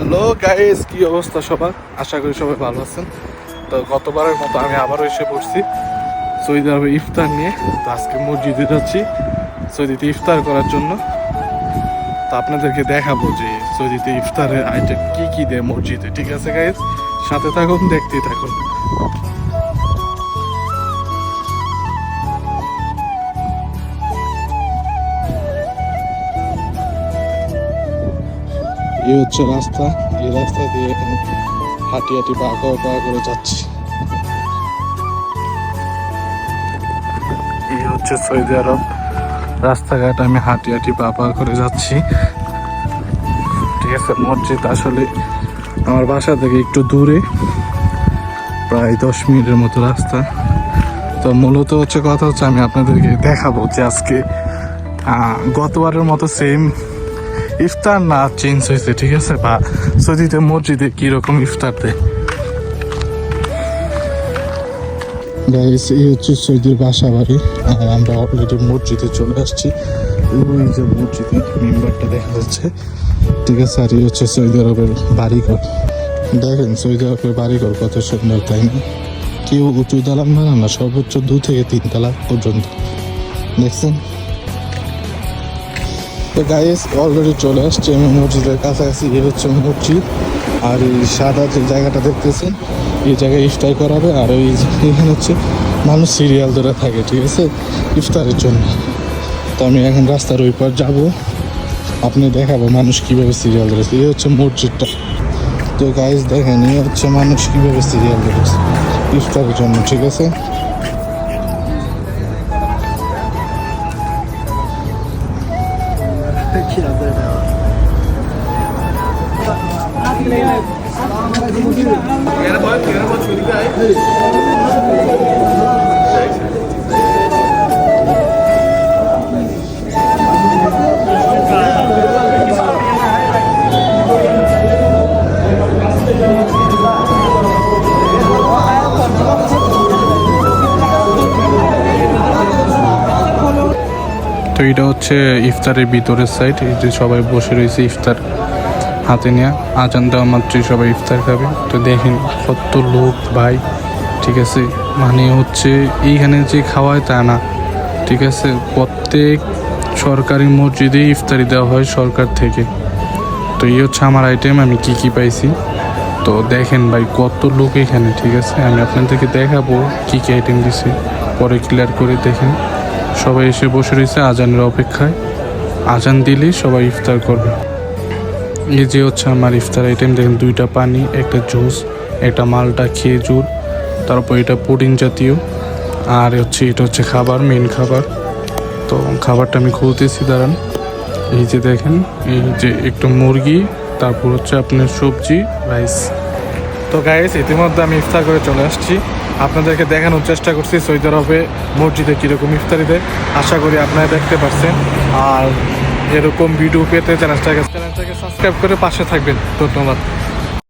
Hello guys কি অবস্থা সবার? আশা করি সবাই ভালো আছেন। তো গতবারের মতো আমি আবারও এসে পড়ছি সৌদি আরবে ইফতার নিয়ে। তো আজকে মসজিদে যাচ্ছি সৌদিতে ইফতার করার জন্য। তো আপনাদেরকে দেখাবো যে সৌদিতে ইফতারের আইটেম কি কি দেয় মসজিদে। ঠিক আছে গাইস সাথে থাকুন, দেখতেই থাকুন। এই হচ্ছে রাস্তা। এই রাস্তা দিয়ে এখন হাঁটি হাঁটি করে পা করে যাচ্ছি। এই হচ্ছে সৌদি আরব। রাস্তাঘাট আমি হাঁটি হাঁটি পা করে যাচ্ছি। ঠিক আছে, মসজিদ আসলে আমার বাসা থেকে একটু দূরে, প্রায় দশ মিনিটের মতো রাস্তা। তো মূলত হচ্ছে কথা হচ্ছে আমি আপনাদেরকে দেখাবো যে আজকে গতবারের মতো সেম ইফতার না চেঞ্জ হয়েছে, ঠিক আছে? বা সৌদিতে, মসজিদে কীরকম ইফতার দেয়? গাইস এই হচ্ছে সৌদির বাসা বাড়ি আমরা অলরেডি মসজিদে চলে আসছি। ওই যে মসজিদে মেম্বারটা দেখা যাচ্ছে। ঠিক আছে, আর এই হচ্ছে সৌদি আরবের বাড়িঘর। দেখেন, সৌদি আরবের বাড়িঘর কত সুন্দর, তাই না? কেউ উঁচু দালান বানা না, সর্বোচ্চ দু থেকে তিন তালা পর্যন্ত। দেখছেন? তো গাইস অলরেডি চলে আসছে আমি মসজিদের কাছাকাছি এই হচ্ছে মসজিদ। আর এই সাদা যে জায়গাটা দেখতেছেন এই জায়গায় ইফতার করাবে। আর ওই এখানে হচ্ছে মানুষ সিরিয়াল ধরে থাকে, ঠিক আছে? ইফতারের জন্য। তো আমি এখন রাস্তার ওই পার যাব। আপনি দেখাবো মানুষ কীভাবে সিরিয়াল ধরেছে। এই হচ্ছে মসজিদটা। তো গাইস দেখেন, এই হচ্ছে মানুষ কীভাবে সিরিয়াল ধরেছে। ইফতারের জন্য, ঠিক আছে? তো এটা হচ্ছে ইফতারের ভিতরের সাইড যে সবাই বসে রয়েছে ইফতার। হাতে নেওয়া আজান দেওয়া মাত্রই সবাই ইফতার খাবে। তো দেখেন কত লোক ভাই, ঠিক আছে? মানে হচ্ছে এইখানে যে খাওয়ায় তা না, ঠিক আছে? প্রত্যেক সরকারি মসজিদে ইফতারি দেওয়া হয় সরকার থেকে। তো এই হচ্ছে আমার আইটেম আমি কি কি পাইছি? তো দেখেন ভাই, কত লোক এখানে, ঠিক আছে? আমি আপনাদেরকে দেখাবো কি কি আইটেম দিছি। পরে ক্লিয়ার করে দেখেন। সবাই এসে বসে রয়েছে আজানের অপেক্ষায়। আজান দিলেই সবাই ইফতার করবে। এই যে হচ্ছে আমার ইফতার আইটেম দেখেন দুইটা পানি, একটা জুস একটা মালটা খেজুর, তারপর এটা পুডিং জাতীয়, আর হচ্ছে এটা হচ্ছে খাবার মেন খাবার। তো খাবারটা আমি খুলতেছি, দাঁড়ান। এই যে দেখেন, এই যে একটু মুরগি, তারপর হচ্ছে আপনার সবজি রাইস তো গাইস ইতিমধ্যে আমি ইফতার করে চলে আসছি। আপনাদেরকে দেখানোর চেষ্টা করছি সৌদি আরবে মসজিদে কীরকম ইফতারি দেয় আশা করি আপনারা দেখতে পারছেন। আর এরকম ভিডিও পেতে চ্যানেলটাকে চ্যানেলটাকে সাবস্ক্রাইব করে পাশে থাকবেন। ধন্যবাদ।